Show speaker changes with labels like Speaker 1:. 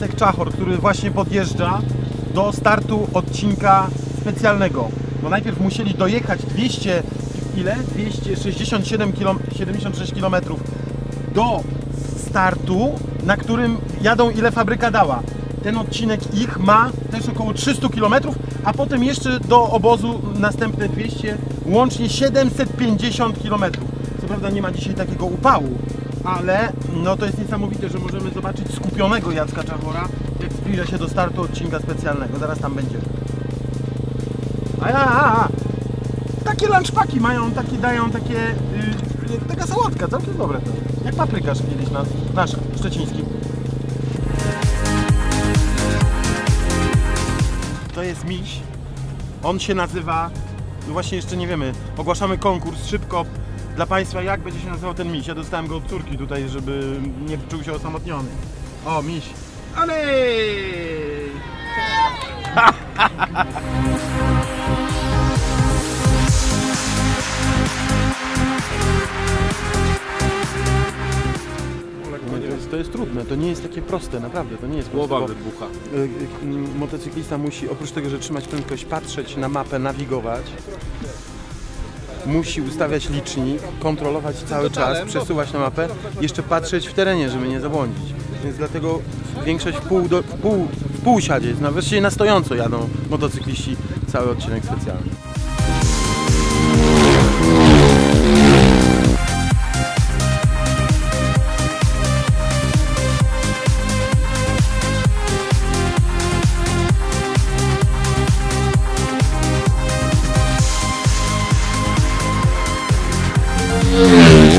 Speaker 1: Marek Czachor, który właśnie podjeżdża do startu odcinka specjalnego. Bo najpierw musieli dojechać 200, ile? 267 km, 76 km do startu, na którym jadą ile fabryka dała. Ten odcinek ich ma też około 300 km, a potem jeszcze do obozu następne 200, łącznie 750 km. Co prawda nie ma dzisiaj takiego upału, ale no to jest niesamowite, że możemy zobaczyć skupionego Jacka Czachora, jak zbliża się do startu odcinka specjalnego. Zaraz tam będzie. A, a, a. Takie lunchpaki mają, takie dają takie, yy, taka sałatka, całkiem dobre to. Jak paprykarz kiedyś nas, nasz, szczeciński. To jest miś. On się nazywa, no właśnie jeszcze nie wiemy, ogłaszamy konkurs szybko dla Państwa, jak będzie się nazywał ten miś. Ja dostałem go od córki tutaj, żeby nie czuł się osamotniony. O, miś. Ale! To jest, to jest trudne, to nie jest takie proste, naprawdę, to nie jest proste.
Speaker 2: Głowa wybucha.
Speaker 1: Y, y, motocyklista musi oprócz tego, że trzymać prędkość, patrzeć na mapę, nawigować. Musi ustawiać licznik, kontrolować cały czas, przesuwać na mapę, jeszcze patrzeć w terenie, żeby nie zabłądzić. Więc dlatego większość w pół, do, pół, w pół siadzie, jest, na- właściwie na stojąco jadą motocykliści cały odcinek specjalny.
Speaker 3: Yeah.